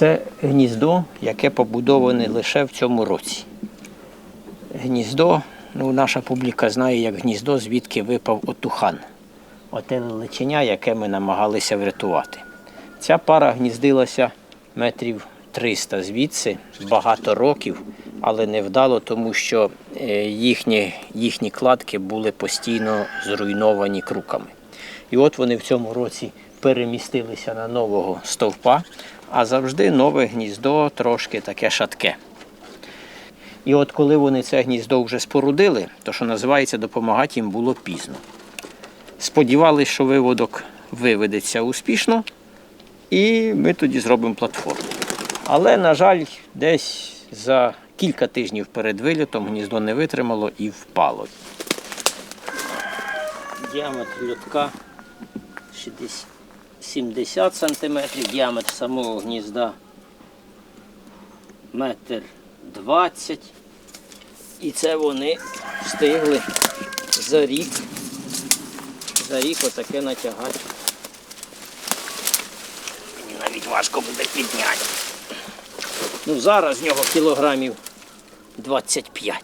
Це гніздо, яке побудоване лише в цьому році. Гніздо, ну, наша публіка знає як гніздо, звідки випав отухан. Оте личеня, яке ми намагалися врятувати. Ця пара гніздилася метрів 300 звідси, багато років, але невдало, тому що е, їхні, їхні кладки були постійно зруйновані круками. І от вони в цьому році перемістилися на нового стовпа, а завжди нове гніздо трошки таке шатке. І от коли вони це гніздо вже спорудили, то що називається, допомагати їм було пізно. Сподівалися, що виводок виведеться успішно, і ми тоді зробимо платформу. Але, на жаль, десь за кілька тижнів перед вилітом гніздо не витримало і впало. Діаметр льотка 60 70 см, діаметр самого гнізда метр 20 І це вони встигли за рік, за рік отаке натягати. Мені навіть важко буде підняти. Ну, зараз з нього кілограмів 25.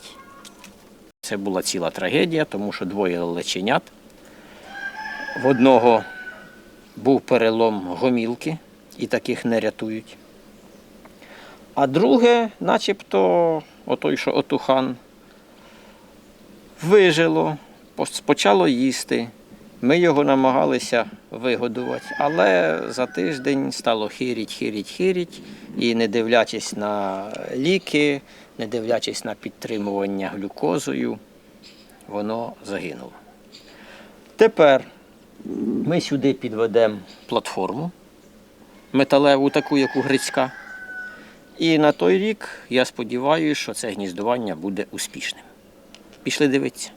Це була ціла трагедія, тому що двоє леченят. В одного був перелом гомілки, і таких не рятують. А друге, начебто, отой, що отухан, вижило, почало їсти. Ми його намагалися вигодувати, але за тиждень стало хиріть, хиріть, хиріть. І не дивлячись на ліки, не дивлячись на підтримування глюкозою, воно загинуло. Тепер ми сюди підведемо платформу металеву, таку, як у Грицька. І на той рік я сподіваюся, що це гніздування буде успішним. Пішли дивитися.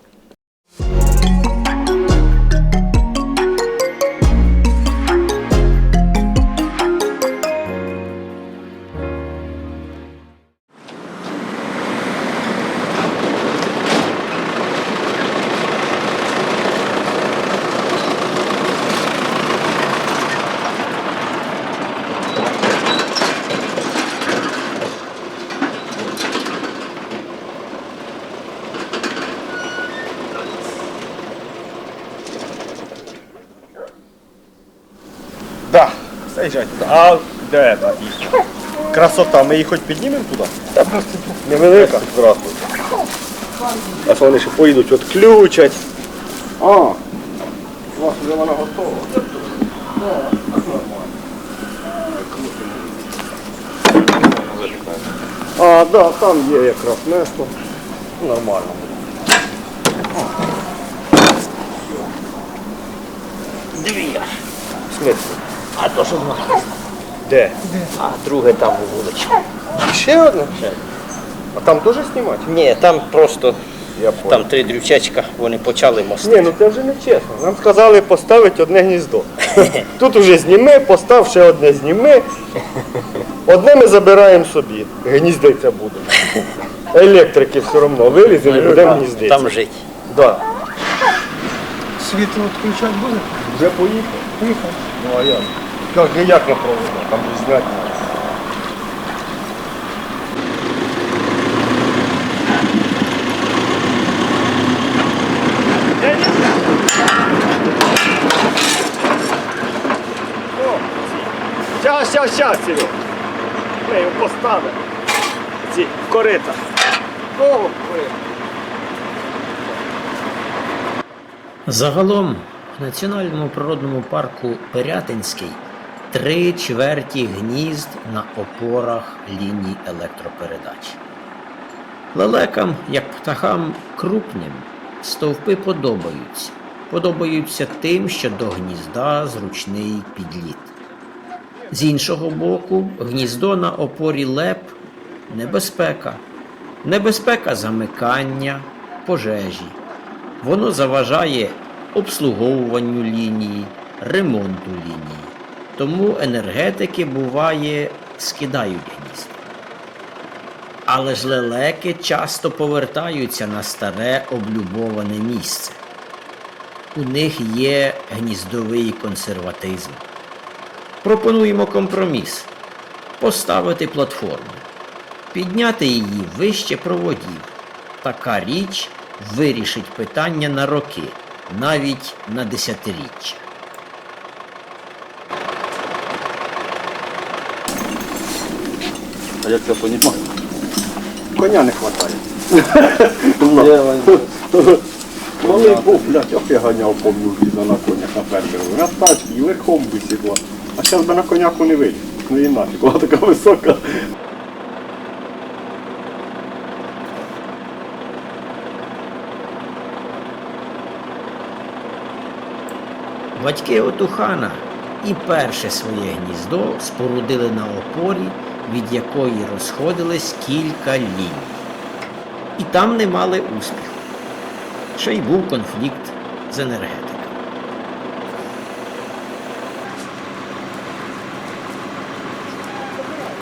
Заїжджай туди. А де та їх? Красота, ми її хоч піднімемо туди? Та просто невелика. Здравствуй. А що вони ще поїдуть, от ключать. А, у вас вже вона готова. А, да, там є якраз место. Нормально. Дві. В смислі? А то що знає? Де? А друге там у вулиці. Ще одна? А там теж знімати? Ні, там просто Я понял. там три дрючечка, вони почали. Ні, ну це вже не чесно. Нам сказали поставити одне гніздо. Тут уже зніми, постав ще одне зніми. Одне ми забираємо собі. Гніздиться будемо. Електрики все одно вилізли, будемо гніздитися. Там жить. Да. Світло відключати буде? Вже поїхав. Поїхав. Ну а як? Як, ну, як на? Там же зняти. треба. О, Щас, щас, щас, Серег. Ми його поставимо. Ці корита. О, корита. Загалом в Національному природному парку Пирятинський три чверті гнізд на опорах ліній електропередач. Лелекам, як птахам крупним, стовпи подобаються. Подобаються тим, що до гнізда зручний підліт. З іншого боку, гніздо на опорі леп небезпека. Небезпека замикання, пожежі. Воно заважає обслуговуванню лінії, ремонту лінії. Тому енергетики буває скидають гнізда. Але ж лелеки часто повертаються на старе облюбоване місце. У них є гніздовий консерватизм. Пропонуємо компроміс. поставити платформу, підняти її вище проводів. Така річ вирішить питання на роки, навіть на десятиріччя. А як це понімати? Коня не вистачає. Малий був, блядь, ох я ганяв по мужі на конях на фермеру. На тачці і верхом би сідла. А зараз би на коняку не виліз. Ну і нафіг, вона така висока. Батьки Отухана і перше своє гніздо спорудили на опорі, від якої розходились кілька ліній. І там не мали успіху. Ще й був конфлікт з енергетиками.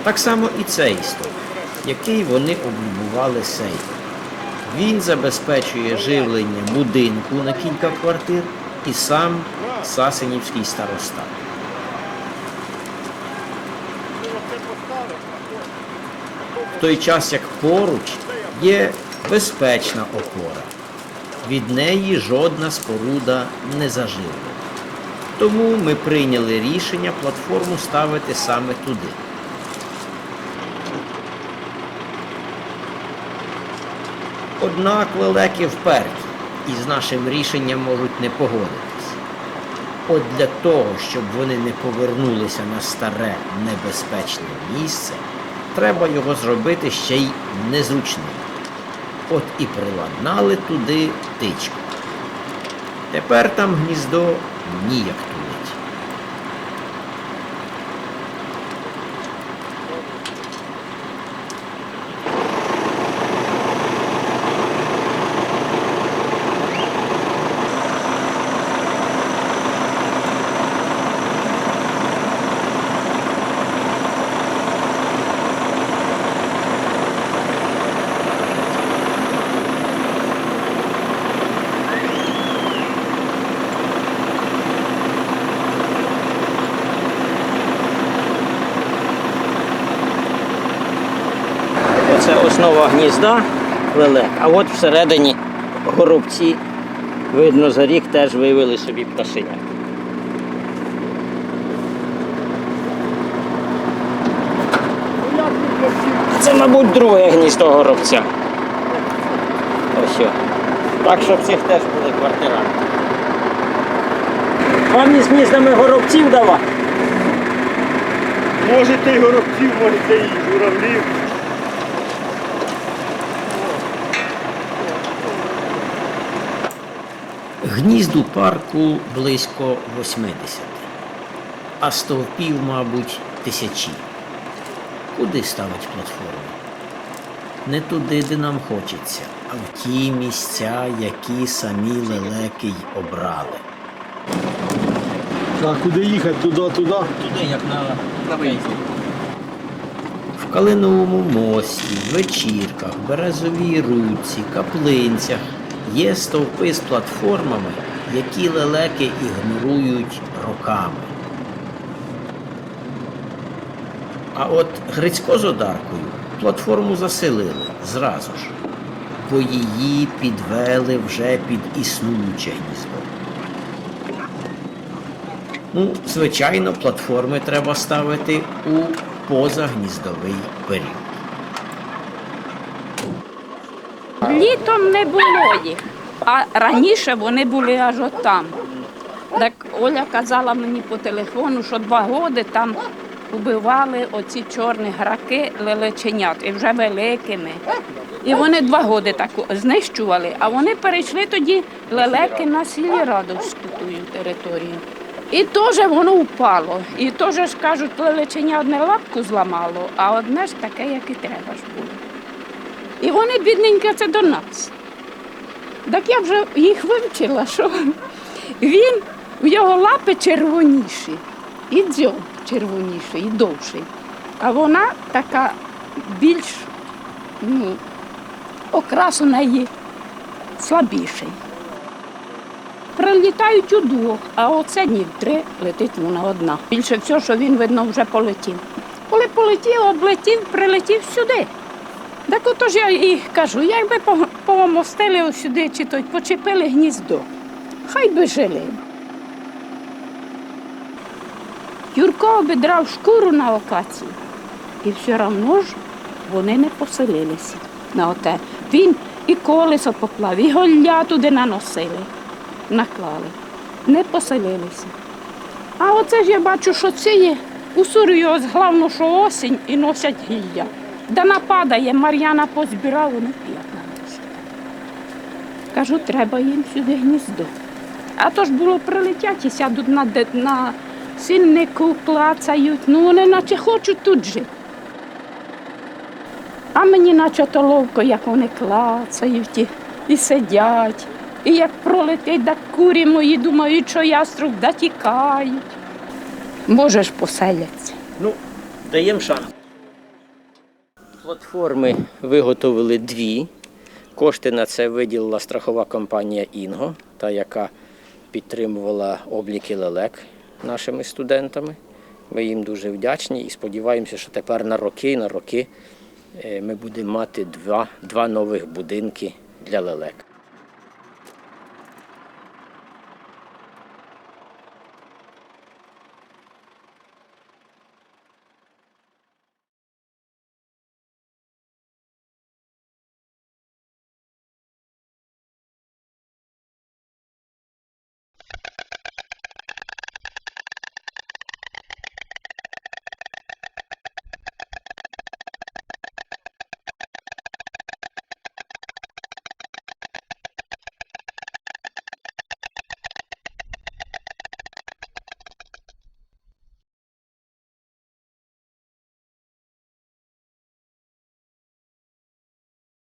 Так само і цей стовп, який вони облюбували сейфом. Він забезпечує живлення будинку на кілька квартир і сам Сасенівський старостат. Той час як поруч є безпечна опора. Від неї жодна споруда не заживлена. Тому ми прийняли рішення платформу ставити саме туди. Однак лелеки вперті і з нашим рішенням можуть не погодитись. От для того, щоб вони не повернулися на старе небезпечне місце, треба його зробити ще й незручним. От і приладнали туди тичку. Тепер там гніздо ніяк тулить. Це основа гнізда лелек. А от всередині горобці, видно, за рік теж вивели собі пташеня. Це, мабуть, друге гніздо горобця. Ось. Так, щоб цих теж були квартиранти. Вам із гніздами горобців давати? Можете і горобців, можете і журавлів. Гнізд у парку близько 80, а стовпів, мабуть, тисячі. Куди ставить платформу? Не туди, де нам хочеться, а в ті місця, які самі лелеки й обрали. А куди їхати? Туди, туди. Туди, як на, на В Калиновому мості, вечірках, Березовій руці, каплинцях є стовпи з платформами, які лелеки ігнорують роками. А от Грицько з Одаркою платформу заселили зразу ж, бо її підвели вже під існуюче гніздо. Ну, звичайно, платформи треба ставити у позагніздовий період. Літом не було їх, а раніше вони були аж отам. Так Оля казала мені по телефону, що два роки там убивали оці чорні граки лелеченят, і вже великими. І вони два роки так знищували, а вони перейшли тоді лелеки на сільрадовську тую територію. І теж воно впало. І теж кажуть, лелеченя одне лапку зламало, а одне ж таке, як і треба ж було. І вони, бідненькі, це до нас. Так я вже їх вивчила, що він, в його лапи червоніші, і дзьоб червоніший, і довший. А вона така більш ну, окрас у слабіший. Прилітають удвох, а оце ні, в три летить вона одна. Більше всього, що він, видно, вже полетів. Коли полетів, облетів, прилетів сюди. Так отож я і кажу, якби по- помостили сюди чи то почепили гніздо, хай би жили. Юрко обідрав шкуру на окацію, і все одно ж вони не поселилися на оте. Він і колесо поклав, і голля туди наносили, наклали, не поселилися. А оце ж я бачу, що це є. Усурюють головно, що осінь і носять гілля. Да нападає, Мар'яна позбирав, вони п'ять наносять. Кажу, треба їм сюди гніздо. А то ж було прилетять і сядуть на, на сильнику, клацають. Ну вони наче хочуть тут жити. А мені наче то ловко, як вони клацають і, і сидять. І як пролетить, так курі мої думають, що яструб да тікають. Може ж поселяться. Ну, даємо шанс. Платформи виготовили дві. Кошти на це виділила страхова компанія Інго, та яка підтримувала обліки лелек нашими студентами. Ми їм дуже вдячні і сподіваємося, що тепер на роки, на роки е, ми будемо мати два, два нових будинки для лелек.